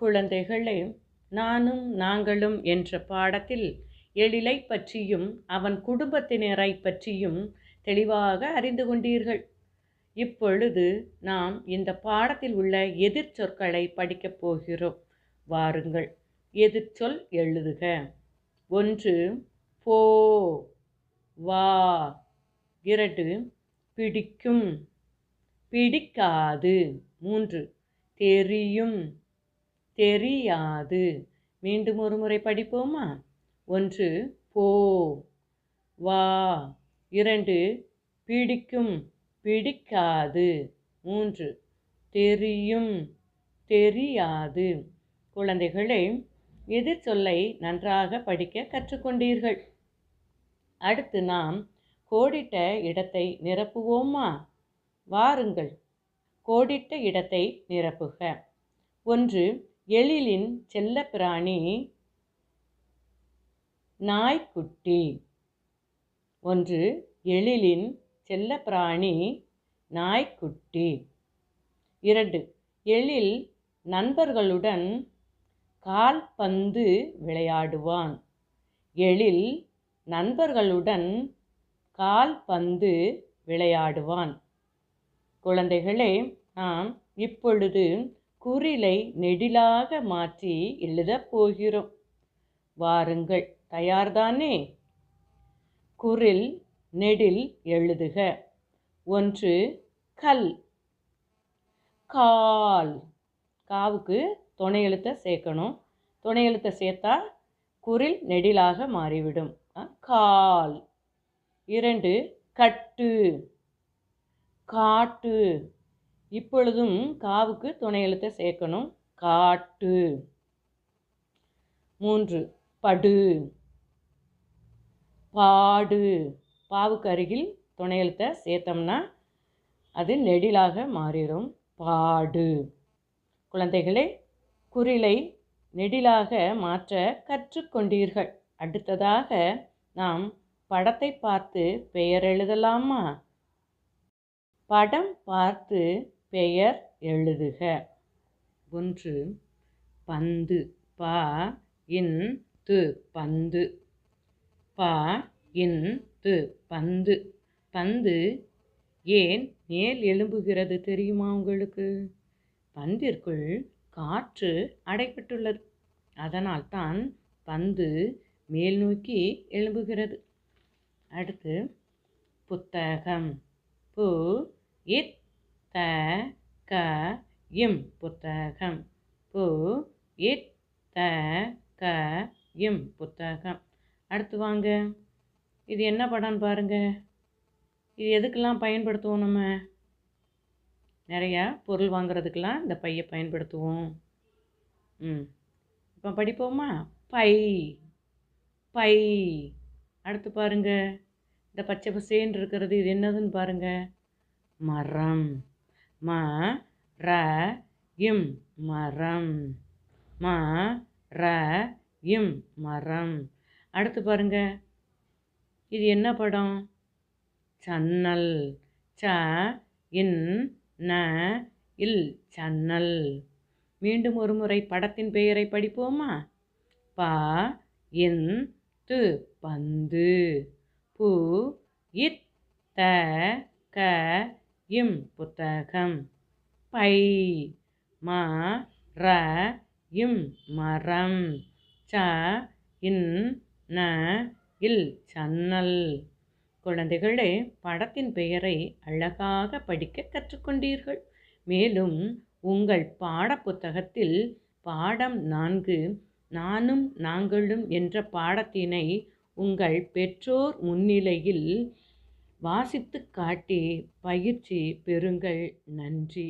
குழந்தைகளே நானும் நாங்களும் என்ற பாடத்தில் எழிலை பற்றியும் அவன் குடும்பத்தினரை பற்றியும் தெளிவாக அறிந்து கொண்டீர்கள். இப்பொழுது நாம் இந்த பாடத்தில் உள்ள எதிர்ச்சொற்களை படிக்கப் போகிறோம். வாருங்கள். எதிர்ச்சொல் எழுதுக. ஒன்று போ வா. இரண்டு பிடிக்கும். பிடிக்காது. மூன்று தெரியும். தெரியாது. மீண்டும் ஒரு முறை படிப்போமா? ஒன்று போ வா. இரண்டு பிடிக்கும் பிடிக்காது. மூன்று தெரியும் தெரியாது. குழந்தைகளே எதிர்ச்சொல்லை நன்றாக படிக்க கற்றுக்கொண்டீர்கள். அடுத்து நாம் கோடிட்ட இடத்தை நிரப்புவோமா? வாருங்கள். கோடிட்ட இடத்தை நிரப்புக. ஒன்று எழிலின் செல்லப்பிராணி நாய்க்குட்டி. ஒன்று எழிலின் செல்லப்பிராணி நாய்க்குட்டி. இரண்டு எழில் நண்பர்களுடன் கால்பந்து விளையாடுவான். எழில் நண்பர்களுடன் கால்பந்து விளையாடுவான். குழந்தைகளே நாம் இப்பொழுது குரிலை நெடிலாக மாற்றி எழுதப் போகிறோம். வாருங்கள் தயார்தானே? குரில் நெடில் எழுதுக. ஒன்று கல். கால். காவுக்கு துணை எழுத்தை சேர்க்கணும். துணை எழுத்தை சேர்த்தா குரில் நெடிலாக மாறிவிடும். கால். இரண்டு கட்டு. காட்டு. இப்பொழுதும் காவுக்கு துணை எழுத்தை சேர்க்கணும். காட்டு. மூன்று படு. பாடு. பாவுக்கு அருகில் துணை எழுத்தை சேர்த்தோம்னா அது நெடிலாக மாறிடும். பாடு. குழந்தைகளே குரிலை நெடிலாக மாற்ற கற்றுக்கொண்டீர்கள் அடுத்ததாக நாம் படத்தை பார்த்து பெயர் எழுதலாமா? படம் பார்த்து பெயர் எழுதுக. ஒன்று பந்து ப இன் து பந்து. ப இன் து பந்து. பந்து ஏன் மேல் எழும்புகிறது தெரியுமா உங்களுக்கு? பந்திற்குள் காற்று அடைபட்டுள்ளது. அதனால்தான் பந்து மேல் நோக்கி எழும்புகிறது. அடுத்து புத்தகம். பு இத் த க இம் புத்தகம். பு இத் த க இம் புத்தகம். அடுத்து வாங்க. இது என்ன படம்னு பாருங்கள் இது எதுக்கெல்லாம் பயன்படுத்துவோம் நம்ம? நிறையா பொருள் வாங்குறதுக்கெல்லாம் இந்த பையை பயன்படுத்துவோம். ம். இப்போ படிப்போமா? Bye bye. அடுத்து பாருங்க. இந்த பச்சை பசேன்னு இருக்கிறது இது என்னதுன்னு பாருங்கள் மரம். ம ர இம் மரம். ம ர இம் மரம். அடுத்து பாருங்க. இது என்ன படம்? சன்னல். ச இன் ந இல் சன்னல். மீண்டும் ஒரு முறை படத்தின் பெயரை படிப்போமா? ப இன் து பந்து. பு இத் த க இம் புத்தகம். பை ம ர இம் மரம். ச இன் ந இல் சன்னல். குழந்தைகளே படத்தின் பெயரை அழகாக படிக்க கற்றுக்கொண்டீர்கள். மேலும் உங்கள் பாடப்புத்தகத்தில் பாடம் நான்கு நானும் நாங்களும் என்ற பாடத்தினை உங்கள் பெற்றோர் முன்னிலையில் வாசித்து காட்டி பயிற்சி பெறுங்கள். நன்றி.